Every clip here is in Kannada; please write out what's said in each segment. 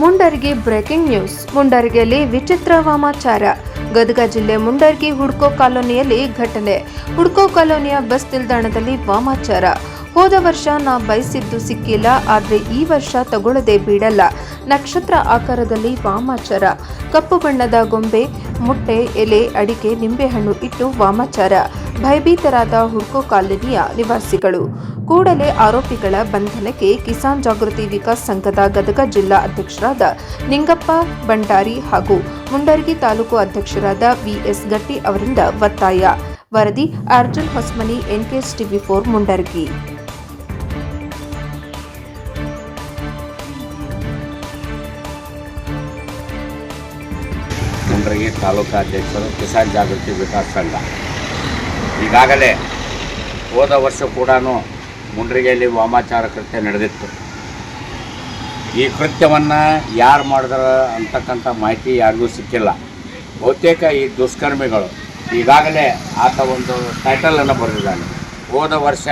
Mundargi breaking news. ಮುಂಡರ್ಗಿಯಲ್ಲಿ ವಿಚಿತ್ರ ವಾಮಾಚಾರ. ಗದಗ ಜಿಲ್ಲೆ ಮುಂಡರ್ಗಿ ಹುಡ್ಕೋ ಕಾಲೋನಿಯಲ್ಲಿ ಘಟನೆ. ಹುಡ್ಕೋ ಕಾಲೋನಿಯ ಬಸ್ ನಿಲ್ದಾಣದಲ್ಲಿ ವಾಮಾಚಾರ. ಹೋದ ವರ್ಷ ನಾ ಬಯಸಿದ್ದು ಸಿಕ್ಕಿಲ್ಲ, ಆದರೆ ಈ ವರ್ಷ ತಗೊಳ್ಳದೆ ಬಿಡಲ್ಲ ನಕ್ಷತ್ರ ಆಕಾರದಲ್ಲಿ ವಾಮಾಚಾರ. ಕಪ್ಪು ಬಣ್ಣದ ಗೊಂಬೆ, ಮುಟ್ಟೆ, ಎಲೆ, ಅಡಿಕೆ, ನಿಂಬೆಹಣ್ಣು ಇಟ್ಟು ವಾಮಾಚಾರ. ಭಯಭೀತರಾದ ಹುಡ್ಕೋ ಕಾಲೋನಿಯ ನಿವಾಸಿಗಳು. ಕೂಡಲೇ ಆರೋಪಿಗಳ ಬಂಧನಕ್ಕೆ ಕಿಸಾನ್ ಜಾಗೃತಿ ವಿಕಾಸ್ ಸಂಘದ ಗದಗ ಜಿಲ್ಲಾ ಅಧ್ಯಕ್ಷರಾದ ನಿಂಗಪ್ಪ ಭಂಡಾರಿ ಹಾಗೂ ಮುಂಡರ್ಗಿ ತಾಲೂಕು ಅಧ್ಯಕ್ಷರಾದ ವಿಎಸ್ ಗಟ್ಟಿ ಅವರಿಂದ ಒತ್ತಾಯ. ವರದಿ Arjun Hosmani, NKS TV four, Mundargi. Mundaragi ತಾಲೂಕಾಧ್ಯಕ್ಷರು Kisan Jagruti Vikas ಸಂಘ. ಈಗಾಗಲೇ ಹೋದ ವರ್ಷ ಕೂಡ ಮುಂಡ್ರಿಗೆಯಲ್ಲಿ ವಾಮಾಚಾರ ಕೃತ್ಯ ನಡೆದಿತ್ತು. ಈ ಕೃತ್ಯವನ್ನು ಯಾರು ಮಾಡಿದಾರ ಅಂತಕ್ಕಂಥ ಮಾಹಿತಿ ಯಾರಿಗೂ ಸಿಕ್ಕಿಲ್ಲ. ಬಹುತೇಕ ಈ ದುಷ್ಕರ್ಮಿಗಳು, ಈಗಾಗಲೇ ಆತ ಒಂದು ಟೈಟಲನ್ನು ಬರೆದಿದ್ದಾನೆ. ಹೋದ ವರ್ಷ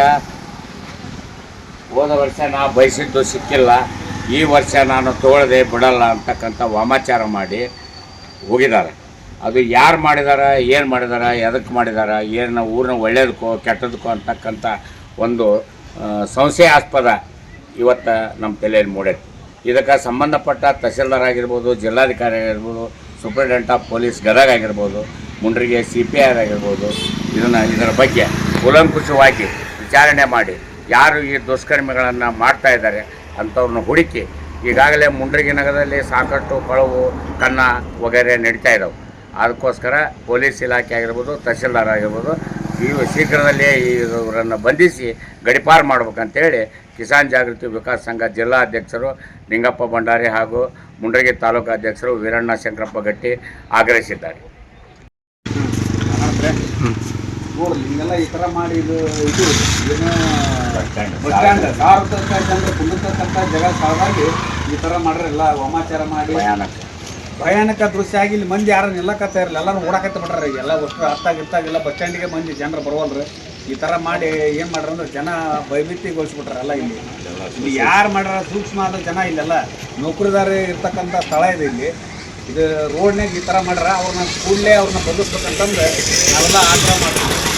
ಹೋದ ವರ್ಷ ನಾ ಬಯಸಿದ್ದು ಸಿಕ್ಕಿಲ್ಲ. ಈ ವರ್ಷ ನಾನು ತೋಳದೆ ಬಿಡಲ್ಲ ಅಂತಕ್ಕಂಥ ವಾಮಾಚಾರ ಮಾಡಿ ಹೋಗಿದ್ದಾರೆ. ಅದು ಯಾರು ಮಾಡಿದಾರ, ಏನು ಮಾಡಿದಾರ ಎದಕ್ಕೆ ಮಾಡಿದಾರ, ಏನು ಊರಿನ ಒಳ್ಳೇದಕ್ಕೋ ಕೆಟ್ಟದಕ್ಕೋ ಅಂತಕ್ಕಂಥ ಒಂದು ಸಂಶಯಾಸ್ಪದ ಇವತ್ತು ನಮ್ಮ ತಲೆಯಲ್ಲಿ ಮೂಡೈತೆ. ಇದಕ್ಕೆ ಸಂಬಂಧಪಟ್ಟ ತಹಸೀಲ್ದಾರ್ ಆಗಿರ್ಬೋದು ಜಿಲ್ಲಾಧಿಕಾರಿ ಆಗಿರ್ಬೋದು ಸೂಪ್ರಿಂಟೆಂಡೆಂಟ್ ಆಫ್ ಪೊಲೀಸ್ ಗದಗ ಆಗಿರ್ಬೋದು ಮುಂಡ್ರಿಗೆ ಸಿ ಪಿ ಆರ್ ಆಗಿರ್ಬೋದು, ಇದನ್ನು ಇದರ ಬಗ್ಗೆ ಕುಲಂಕುಷವಾಗಿ ವಿಚಾರಣೆ ಮಾಡಿ, ಯಾರು ಈ ದುಷ್ಕರ್ಮಿಗಳನ್ನು ಮಾಡ್ತಾ ಇದ್ದಾರೆ ಅಂಥವ್ರನ್ನ ಹುಡುಕಿ, ಈಗಾಗಲೇ ಮುಂಡ್ರಿಗೆ ನಗರದಲ್ಲಿ ಸಾಕಷ್ಟು ಕಳವು, ಕನ್ನ ವಗೇರೆ ನಡೀತಾ ಇದ್ದಾವೆ ಅದಕ್ಕೋಸ್ಕರ ಪೊಲೀಸ್ ಇಲಾಖೆ ಆಗಿರ್ಬೋದು, ತಹಸೀಲ್ದಾರ್ ಆಗಿರ್ಬೋದು ಈ ಶೀಘ್ರದಲ್ಲೇ ಇವರನ್ನು ಬಂಧಿಸಿ ಗಡಿಪಾರು ಮಾಡ್ಬೇಕಂತೇಳಿ ಕಿಸಾನ್ ಜಾಗೃತಿ ವಿಕಾಸ ಸಂಘ ಜಿಲ್ಲಾ ಅಧ್ಯಕ್ಷರು ನಿಂಗಪ್ಪ ಭಂಡಾರಿ ಹಾಗೂ ಮುಂಡ್ರಗಿ ತಾಲೂಕು ಅಧ್ಯಕ್ಷರು ವೀರಣ್ಣ ಶಂಕರಪ್ಪ ಗಟ್ಟಿ ಆಗ್ರಹಿಸಿದ್ದಾರೆ. ಈ ಥರ ಮಾಡಿ ಇದು ಇದು ಏನೋ ಬಸ್ ಸ್ಟ್ಯಾಂಡ್. ಬಸ್ ಸ್ಟ್ಯಾಂಡ್ ಸಾವಿರದ ಜನರು ಕುಂದಿರ್ತಕ್ಕಂಥ ಜಾಗ ಸಲುವಾಗಿ ಈ ಥರ ಮಾಡ್ರಿ ಎಲ್ಲ ವಾಮಾಚಾರ ಮಾಡಿ. ಭಯಾನಕ ದೃಶ್ಯ ಆಗಿ ಇಲ್ಲಿ ಮಂದಿ ಯಾರು ನಿಲ್ಲಕತ್ತ ಇರಲಿಲ್ಲ. ಎಲ್ಲರೂ ಓಡಾಕತ್ತ ಬಿಟ್ರಿ ಎಲ್ಲ ಅಷ್ಟು ಅರ್ಥ ಇರ್ತಾಗಿಲ್ಲ ಬಸ್ ಸ್ಟ್ಯಾಂಡಿಗೆ ಮಂದಿ ಜನರು ಬರವಲ್ರಿ. ಈ ಥರ ಮಾಡಿ ಏನು ಮಾಡ್ರಿ ಅಂದ್ರೆ ಜನ ಭಯಭೀತಿಗೊಳಿಸ್ಬಿಟ್ರೆ ಅಲ್ಲ ಇಲ್ಲಿ. ಇಲ್ಲಿ ಯಾರು ಮಾಡ್ಯಾರ ಸೂಕ್ಷ್ಮ ಆದ ಜನ ಇಲ್ಲೆಲ್ಲ. ನೌಕರಿದಾರ ಇರ್ತಕ್ಕಂಥ ಸ್ಥಳ ಇದೆ ಇಲ್ಲಿ. ಇದು ರೋಡ್ನಾಗ ಈ ಥರ ಮಾಡ್ಯಾರ ಅವ್ರನ್ನ ಕೂಡಲೇ ಅವ್ರನ್ನ ಬಂಧಿಸ್ಬೇಕಂತಂದ್ರೆ ನಾವೆಲ್ಲ ಆಗ್ರಹ ಮಾಡ್ತೀವಿ.